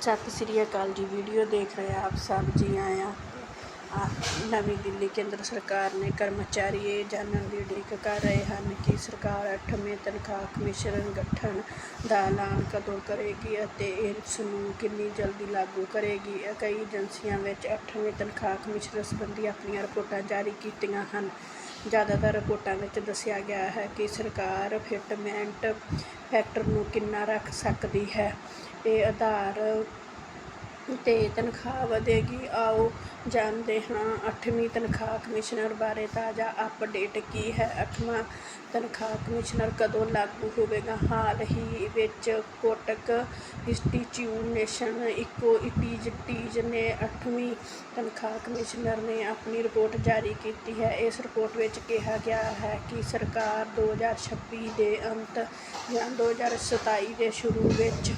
ਸਤਿ ਸ੍ਰੀ ਅਕਾਲ ਜੀ ਵੀਡੀਓ ਦੇਖ ਰਹੇ ਆਪ ਸਭ, ਜੀ ਆਇਆਂ ਆ। ਨਵੀਂ ਦਿੱਲੀ ਕੇਂਦਰ ਸਰਕਾਰ ਨੇ ਕਰਮਚਾਰੀ ਇਹ ਜਾਣਨ ਦੀ ਉਡੀਕ ਕਰ ਰਹੇ ਹਨ ਕਿ ਸਰਕਾਰ 8ਵੇਂ ਤਨਖਾਹ ਕਮਿਸ਼ਨ ਗਠਨ ਦਾ ਐਲਾਨ ਕਦੋਂ ਕਰੇਗੀ ਅਤੇ ਇਸ ਨੂੰ ਕਿੰਨੀ ਜਲਦੀ ਲਾਗੂ ਕਰੇਗੀ। ਕਈ ਏਜੰਸੀਆਂ ਵਿੱਚ 8ਵੇਂ ਤਨਖਾਹ ਕਮਿਸ਼ਨ ਸੰਬੰਧੀ ਆਪਣੀਆਂ ਰਿਪੋਰਟਾਂ ਜਾਰੀ ਕੀਤੀਆਂ ਹਨ। ਜ਼ਿਆਦਾਤਰ ਰਿਪੋਰਟਾਂ ਵਿੱਚ ਦੱਸਿਆ ਗਿਆ ਹੈ ਕਿ ਸਰਕਾਰ ਫਿਟਮੈਂਟ ਫੈਕਟਰ ਨੂੰ ਕਿੰਨਾ ਰੱਖ ਸਕਦੀ ਹੈ। ਇਹ ਆਧਾਰ ਅਤੇ ਤਨਖਾਹ ਵਧੇਗੀ, ਆਓ ਜਾਣਦੇ ਹਾਂ ਅੱਠਵੀਂ ਤਨਖਾਹ ਕਮਿਸ਼ਨਰ ਬਾਰੇ ਤਾਜ਼ਾ ਅਪਡੇਟ ਕੀ ਹੈ। ਅੱਠਵਾਂ ਤਨਖਾਹ ਕਮਿਸ਼ਨਰ ਕਦੋਂ ਲਾਗੂ ਹੋਵੇਗਾ? ਹਾਲ ਹੀ ਵਿੱਚ ਕੋਟਕ ਇੰਸਟੀਚਿਊਸ਼ਨ ਇਕੋ ਇਟੀਜ, ਟੀਜ ਨੇ ਅੱਠਵੀਂ ਤਨਖਾਹ ਕਮਿਸ਼ਨਰ ਨੇ ਆਪਣੀ ਰਿਪੋਰਟ ਜਾਰੀ ਕੀਤੀ ਹੈ। ਇਸ ਰਿਪੋਰਟ ਵਿੱਚ ਕਿਹਾ ਗਿਆ ਹੈ ਕਿ ਸਰਕਾਰ 2026 ਦੇ ਅੰਤ ਜਾਂ 2027 ਦੇ ਸ਼ੁਰੂ ਵਿੱਚ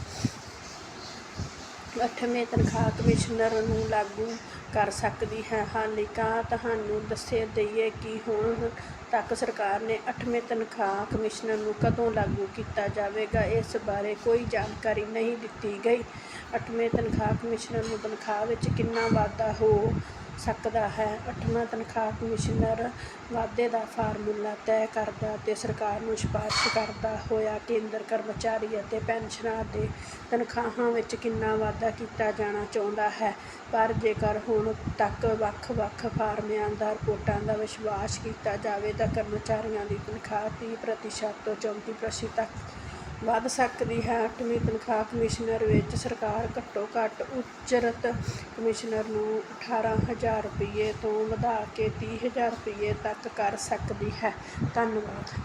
ਅੱਠਵੇਂ ਤਨਖਾਹ ਕਮਿਸ਼ਨਰ ਨੂੰ ਲਾਗੂ ਕਰ ਸਕਦੀ ਹੈ। ਹਾਲਾਂਕਿ ਤੁਹਾਨੂੰ ਦੱਸੇ ਦਈਏ ਕਿ ਹੁਣ ਤੱਕ ਸਰਕਾਰ ਨੇ ਅੱਠਵੇਂ ਤਨਖਾਹ ਕਮਿਸ਼ਨਰ ਨੂੰ ਕਦੋਂ ਲਾਗੂ ਕੀਤਾ ਜਾਵੇਗਾ, ਇਸ ਬਾਰੇ ਕੋਈ ਜਾਣਕਾਰੀ ਨਹੀਂ ਦਿੱਤੀ ਗਈ। ਅੱਠਵੇਂ ਤਨਖਾਹ ਕਮਿਸ਼ਨਰ ਨੂੰ ਤਨਖਾਹ ਵਿੱਚ ਕਿੰਨਾ ਵਾਧਾ ਹੋ ਸਕਦਾ ਹੈ। ਅੱਠਵਾਂ ਤਨਖਾਹ ਕਮਿਸ਼ਨਰ ਵਾਧੇ ਦਾ ਫਾਰਮੂਲਾ ਤੈਅ ਕਰਦਾ ਅਤੇ ਸਰਕਾਰ ਨੂੰ ਸਿਫਾਰਸ਼ ਕਰਦਾ ਹੋਇਆ ਕੇਂਦਰ ਕਰਮਚਾਰੀ ਅਤੇ ਪੈਨਸ਼ਨਰਾਂ ਦੇ ਤਨਖਾਹਾਂ ਵਿੱਚ ਕਿੰਨਾ ਵਾਧਾ ਕੀਤਾ ਜਾਣਾ ਚਾਹੁੰਦਾ ਹੈ? ਪਰ ਜੇਕਰ ਹੁਣ ਤੱਕ ਵੱਖ-ਵੱਖ ਫਾਰਮਿਆਂ ਦਾ ਰਿਪੋਰਟਾਂ ਦਾ ਵਿਸ਼ਵਾਸ ਕੀਤਾ ਜਾਵੇ ਤਾਂ ਕਰਮਚਾਰੀਆਂ ਦੀ ਤਨਖਾਹ 30 ਪ੍ਰਤੀਸ਼ਤ ਤੋਂ 34 ਪ੍ਰਤੀਸ਼ਤ ਤੱਕ ਵੱਧ ਸਕਦੀ ਹੈ। ਅੱਠਵੀਂ ਤਨਖਾਹ ਕਮਿਸ਼ਨਰ ਵਿੱਚ ਸਰਕਾਰ ਘੱਟੋ ਘੱਟ ਉਜਰਤ ਕਮਿਸ਼ਨਰ ਨੂੰ 18000 ਰੁਪਏ ਤੋਂ ਵਧਾ ਕੇ 30000 ਰੁਪਏ ਤੱਕ ਕਰ ਸਕਦੀ ਹੈ। ਧੰਨਵਾਦ।